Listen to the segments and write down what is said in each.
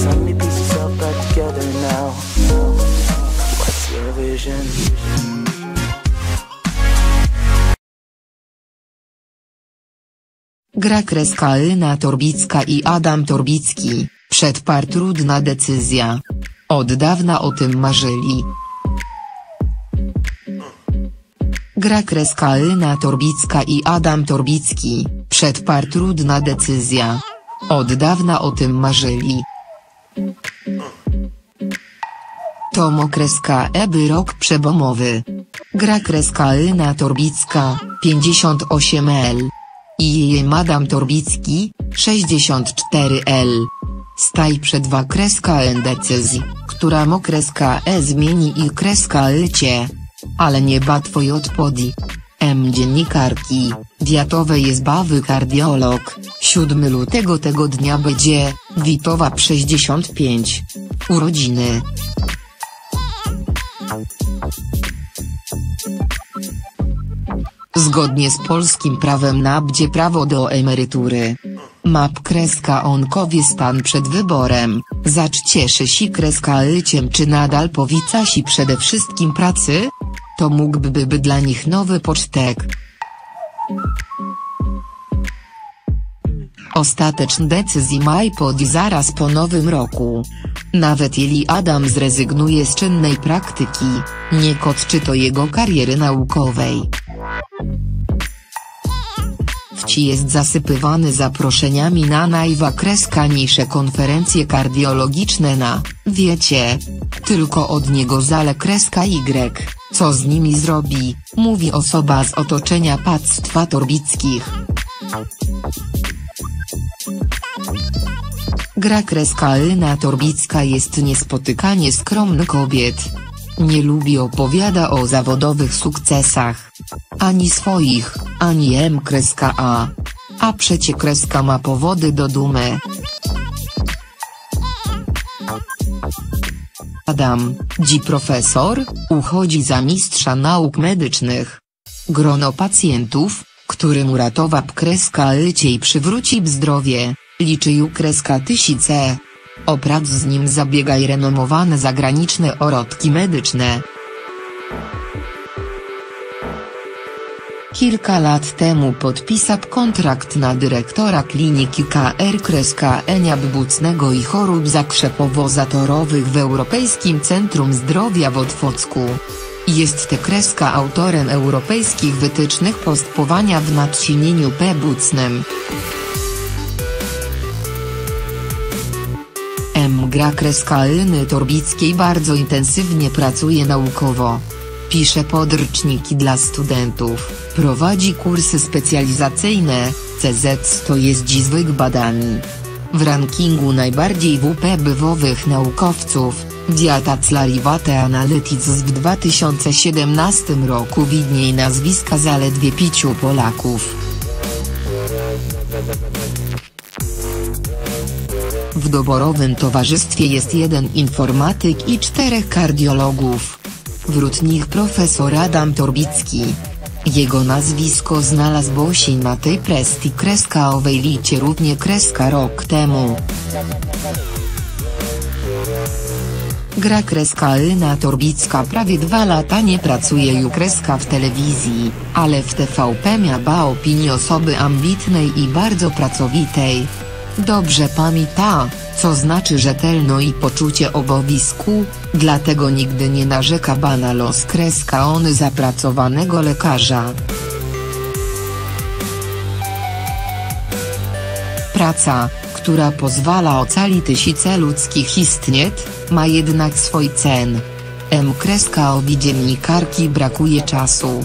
So many pieces all back together now. What's your vision? Gra kreska Elna Torbicka i Adam Torbicki, przed par trudna decyzja. Od dawna o tym marzyli. Gra kreska Elna Torbicka i Adam Torbicki, przed par trudna decyzja. Od dawna o tym marzyli. Tomo kreska Eby rok przebomowy. Gra kreska Elna Torbicka, 58L. I jej Madam Torbicki, 64L. Staj przed dwa kreska N decyzji, która mo kreska E zmieni i kreska Lcie. Ale nie batwoj odpodi. M dziennikarki, Wiatowej jest bawy kardiolog, 7 lutego tego dnia będzie, Witowa 65. Urodziny. Zgodnie z polskim prawem nabdzie prawo do emerytury. Map kreska onkowie stan przed wyborem, zacz cieszy się kreska lyciem czy nadal powica się przede wszystkim pracy? To mógłby by dla nich nowy pocztek. Ostateczny decyzji maj podzi zaraz po nowym roku. Nawet jeśli Adam zrezygnuje z czynnej praktyki, nie kotczy to jego kariery naukowej. Wci jest zasypywany zaproszeniami na najwakreskaniejsze konferencje kardiologiczne na, wiecie, tylko od niego zale kreska Y, co z nimi zrobi, mówi osoba z otoczenia pactwa torbickich. Gra kreska Torbicka jest niespotykanie skromny kobiet. Nie lubi opowiada o zawodowych sukcesach. Ani swoich, ani M kreska A. A przecie kreska ma powody do dumy. Adam, dzi profesor, uchodzi za mistrza nauk medycznych. Grono pacjentów, którym uratowa kreska i przywróci zdrowie, liczy ju kreska tysice. O prac z nim zabiegaj renomowane zagraniczne orodki medyczne. Kilka lat temu podpisał kontrakt na dyrektora kliniki KR Kreska Enia Bucnego i chorób zakrzepowo-zatorowych w Europejskim Centrum Zdrowia w Otwocku. Jest te kreska autorem europejskich wytycznych postępowania w nadsilnieniu P. Bucnym. M. Gra kreska Elny Torbickiej bardzo intensywnie pracuje naukowo. Pisze podręczniki dla studentów, prowadzi kursy specjalizacyjne, CZ to jest zwykłych badań. W rankingu najbardziej WP bywowych naukowców, Diataclarivate Analytics w 2017 roku widniej nazwiska zaledwie piciu Polaków. W doborowym towarzystwie jest jeden informatyk i czterech kardiologów. Wśród nich profesor Adam Torbicki. Jego nazwisko znalazło się na tej presti kreska owej licie równie kreska rok temu. Gra kreska Elna Torbicka prawie dwa lata nie pracuje ju kreska w telewizji, ale w TVP miała opinię osoby ambitnej i bardzo pracowitej. Dobrze pamięta, co znaczy rzetelno i poczucie obowiązku, dlatego nigdy nie narzeka ba na los kreska on zapracowanego lekarza. Praca, która pozwala ocalić tysiące ludzkich istniet, ma jednak swój cen. M. Kreska owi dziennikarki brakuje czasu.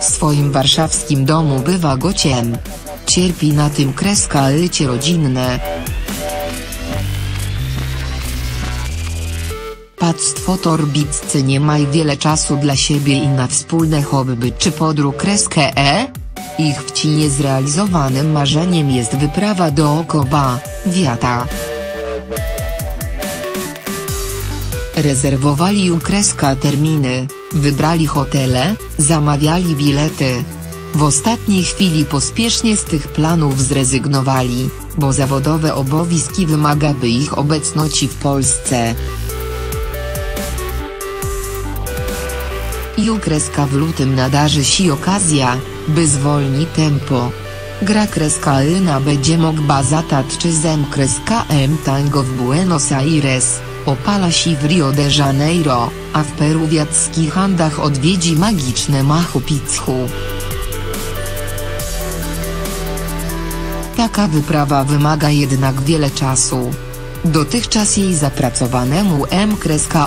W swoim warszawskim domu bywa go ciem. Cierpi na tym kreska lycie rodzinne. Pactwo torbiccy nie ma wiele czasu dla siebie i na wspólne hobby czy podróż kreskę E? Ich wci niezrealizowanym marzeniem jest wyprawa do Okoba, Wiata. Rezerwowali u kreska terminy, wybrali hotele, zamawiali bilety. W ostatniej chwili pospiesznie z tych planów zrezygnowali, bo zawodowe obowiązki wymagały ich obecności w Polsce. I ukreska w lutym nadarzy się okazja, by zwolni tempo. Gra kreska będzie mogła zatać czy zem kreska M tango w Buenos Aires, opala się w Rio de Janeiro, a w peruwiackich handach odwiedzi magiczne Machu Picchu. Taka wyprawa wymaga jednak wiele czasu. Dotychczas jej zapracowanemu M.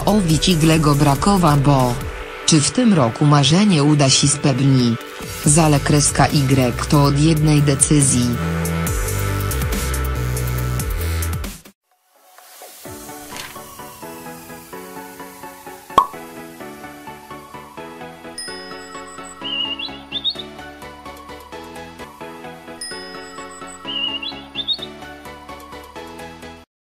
Owi ciglego brakowa bo... Czy w tym roku marzenie uda się spełni? Zale kreska Y to od jednej decyzji.